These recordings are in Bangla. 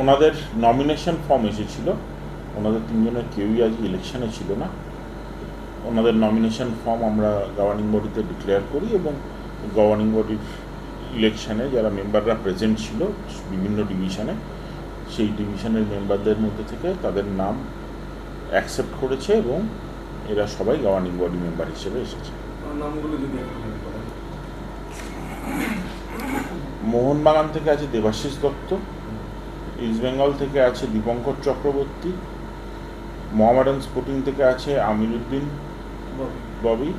ওনাদের নমিনেশন ফর্ম এসেছিল। ওনাদের তিনজনের কেউই আজ ইলেকশনে ছিল না। ওনাদের নমিনেশন ফর্ম আমরা গভর্নিং বডিতে ডিক্লেয়ার করি এবং গভর্নিং বডির ইলেকশানে যারা মেম্বাররা প্রেজেন্ট ছিল বিভিন্ন ডিভিশনে সেই ডিভিশনের মেম্বারদের মধ্যে থেকে তাদের নাম অ্যাকসেপ্ট করেছে এবং এরা সবাই গভর্নিং বডি মেম্বার হিসেবে এসেছে। মোহনবাগান থেকে আছে দেবাশিস দত্ত ইস্টবেঙ্গল থেকে আছে দীপঙ্কর চক্রবর্তী মোহামেডান স্পোর্টিং থেকে আছে আমিরুদ্দিন ববি।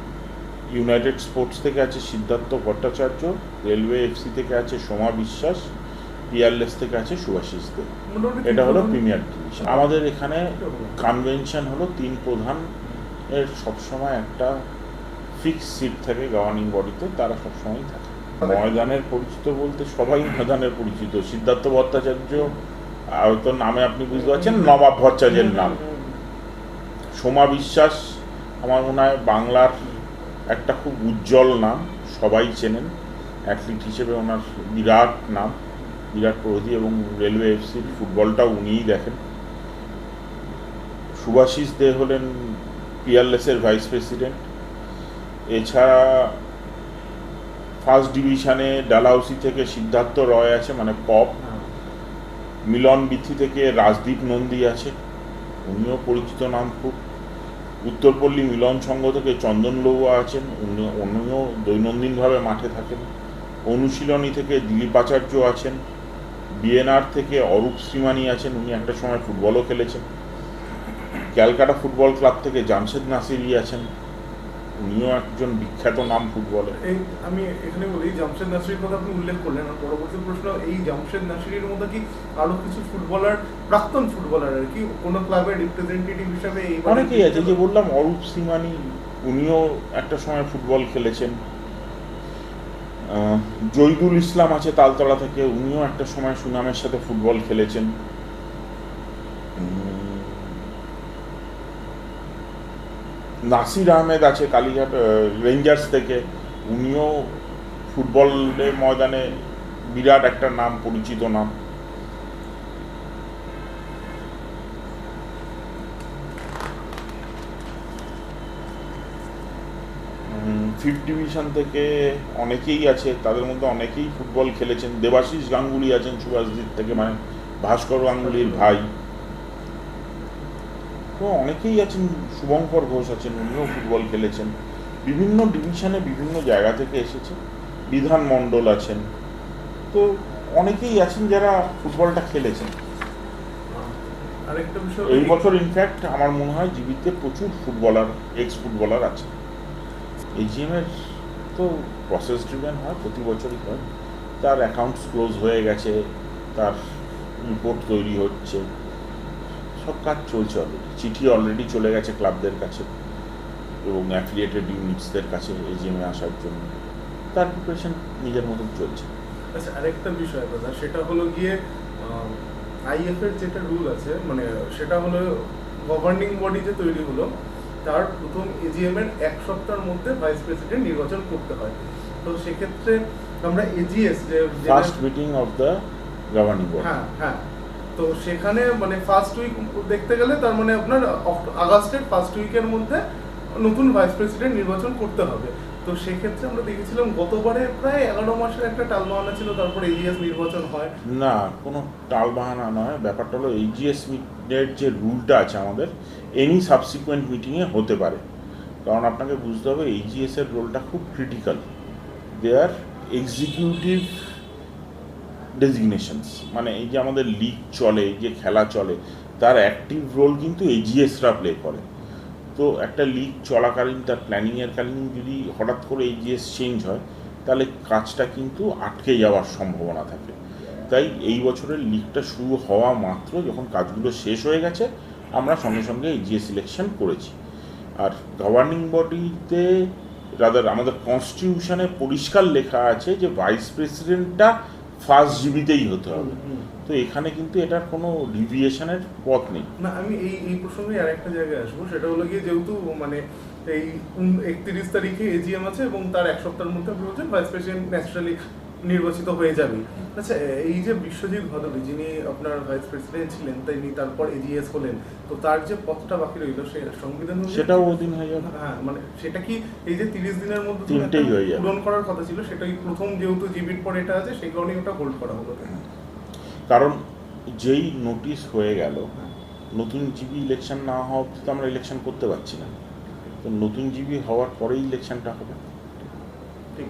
ইউনাইটেড স্পোর্টস থেকে আছে সিদ্ধার্থ ভট্টাচার্য রেলওয়ে এফসি থেকে আছে সোমা বিশ্বাস পিয়ারলেস থেকে আছে সুভাষিস দে এটা হলো প্রিমিয়ার ডিভিশন আমাদের এখানে কনভেনশন হলো তিন প্রধান এর সবসময় একটা ফিক্স সিট থাকে গভর্নিং বডিতে তারা সবসময় থাকে। ময়দানের পরিচিত বলতে সবাই ময়দানের পরিচিত। সিদ্ধার্থ ভট্টাচার্য হয়তো নামে আপনি বুঝতে পারছেন, নবাব ভট্টাচার্যের নাম। সোমা বিশ্বাস, আমার মনে হয় বাংলার একটা খুব উজ্জ্বল নাম, সবাই চেনেন। অ্যাথলিট হিসেবে ওনার বিরাট নাম, বিরাট প্রহরী এবং রেলওয়ে এফসির ফুটবলটাও উনিই দেখেন। সুভাষিস দে হলেন পিয়ারলেসের ভাইস প্রেসিডেন্ট। এছাড়া ফার্স্ট ডিভিশনে ডালাউসি থেকে সিদ্ধার্থ রয় আছে মানে পপ। মিলন বিথি থেকে রাজদীপ নন্দী আছে, উনিও পরিচিত নাম খুব। উত্তরপল্লী মিলন সংঘ থেকে চন্দন লৌয়া আছেন, উনি উনিও দৈনন্দিনভাবে মাঠে থাকেন। অনুশীলনী থেকে দিলীপ আচার্য আছেন, বিএনআর থেকে অরূপ শ্রীমানি আছেন, উনি একটা সময় ফুটবলও খেলেছেন। ক্যালকাটা ফুটবল ক্লাব থেকে জামশেদ নাসিরি আছেন উনিও একজন বিখ্যাত নাম ফুটবলে। এই আমি এখানে বলি জামশেদ নাসিরির কথা আপনি উল্লেখ করলেন। আর পরবর্তী প্রশ্ন এই জামশেদ নাসিরির মধ্যে কি আরও কিছু ফুটবলার প্রাক্তন ফুটবলার আর কি কোন ক্লাবের রিপ্রেজেন্টেটিভ হিসেবে এই অনেকেই আছে যে বললাম অরূপ সিমানি উনিও একটা সময় ফুটবল খেলেছেন। জৈদুল ইসলাম আছে তালতলা থেকে উনিও একটা সময় সুনামের সাথে ফুটবল খেলেছেন। নাসির আহমেদ আছে কালীঘাট রেঞ্জার্স থেকে। উনিও ফুটবলের ময়দানে বিরাট একটা নাম, পরিচিত নাম। ফিফথ ডিভিশন থেকে অনেকেই আছে, তাদের মধ্যে অনেকেই ফুটবল খেলেছেন। দেবাশিস গাঙ্গুলি আছেন, সুভাষজিৎ থেকে মানে ভাস্কর গাঙ্গুলির ভাই। তো অনেকেই আছেন শুভঙ্কর ঘোষ আছেন উনিও ফুটবল খেলেছেন। বিভিন্ন ডিভিশনে বিভিন্ন জায়গা থেকে এসেছে বিধান মণ্ডল আছেন। তো অনেকেই আছেন যারা ফুটবলটা খেলেছেন। এই বছর ইনফ্যাক্ট আমার মনে হয় জীবিতে প্রচুর ফুটবলার এক্স ফুটবলার আছে এজিএম এর তো প্রসেস ড্রিভেন হয় প্রতি বছরই হয়। তার অ্যাকাউন্টস ক্লোজ হয়ে গেছে তার রিপোর্ট তৈরি হচ্ছে। সব কাজ চলছে অলরেডি চিঠি অলরেডি চলে গেছে ক্লাবদের কাছে এবং অ্যাফিলিয়েটেড ইউনিটসদের কাছে এজিএমে আসার জন্য। তার প্রিপারেশন নিজের মতন চলছে। আচ্ছা আরেকটা বিষয় দাদা সেটা হলো গিয়ে আইএফ এর যেটা রুল আছে মানে সেটা হলো গভর্নিং বডি যে তৈরি হলো তার প্রথম এজিএম এর এক সপ্তাহের মধ্যে ভাইস প্রেসিডেন্ট নির্বাচন করতে হয়। তো সেক্ষেত্রে আমরা এজিএস যে first meeting of the governing body হ্যাঁ হ্যাঁ। তো সেখানে মানে ফার্স্ট উইক দেখতে গেলে তার মানে আপনার আগস্টের ফার্স্ট উইকের মধ্যে নতুন ভাইস প্রেসিডেন্ট নির্বাচন করতে হবে। তো সেক্ষেত্রে আমরা দেখেছিলাম গতবারে প্রায় এগারো মাসের একটা টালমাহানা ছিল, তারপর এজিএস নির্বাচন হয়। না, কোনো টালবাহানা নয়, ব্যাপারটা হলো এইচজিএস এর যে রুলটা আছে আমাদের এনি সাবসিকুয়েন্ট মিটিংয়ে হতে পারে। কারণ আপনাকে বুঝতে হবে এইচজিএস এর রোলটা খুব ক্রিটিক্যাল দে আর এক্সিকিউটিভ ডেজিগনেশনস মানে এই যে আমাদের লিগ চলে যে খেলা চলে, তার অ্যাক্টিভ রোল কিন্তু এইচজিএসরা প্লে করে। তো একটা লিগ চলাকালীন, তার প্ল্যানিংয়ের কালীন যদি হঠাৎ করে এইচজিএস চেঞ্জ হয়, তাহলে কাজটা কিন্তু আটকে যাওয়ার সম্ভাবনা থাকে। তাই এই বছরের লিগটা শুরু হওয়া মাত্র যখন কাজগুলো শেষ হয়ে গেছে, আমরা সঙ্গে সঙ্গে এইচজিএস সিলেকশন করেছি। আর গভর্নিং বডিতে রাদার আমাদের কনস্টিটিউশনে পরিষ্কার লেখা আছে যে ভাইস প্রেসিডেন্টটা ফার্স্ট জিবিতেই হতে হবে। তো এখানে কিন্তু এটার কোনো ডিভিয়েশনের পথ নেই। না আমি এই এই প্রসঙ্গে আরেকটা জায়গায় আসব। সেটা হলো গিয়ে যেহেতু মানে এই একত্রিশ তারিখে এজিএম আছে এবং তার এক সপ্তাহের মধ্যে আপনি বলছেন ভাইস প্রেসিডেন্ট ন্যাচারালি নির্বাচিত হয়ে যাবে। আচ্ছা এই যে বিশ্বজিৎ ভাদুরী যিনি আপনার ভাইস প্রেসিডেন্ট ছিলেন তিনি তারপর এজিএস হলেন তো তার যে পথটা বাকি রইল সে সংবিধান সেটাও ওদিন হয়ে যাবে। হ্যাঁ মানে সেটা কি এই যে তিরিশ দিনের মধ্যে তিনটেই হয়ে যাবে। পূরণ করার কথা ছিল সেটাই প্রথম যেহেতু জিবির পর এটা আছে সেই কারণেই ওটা হোল্ড করা হলো। কারণ যেই নোটিশ হয়ে গেল নতুন জিবি ইলেকশন না হওয়া অব্দি তো আমরা ইলেকশন করতে পারছি না। তো নতুন জিবি হওয়ার পরেই ইলেকশনটা হবে। ঠিক।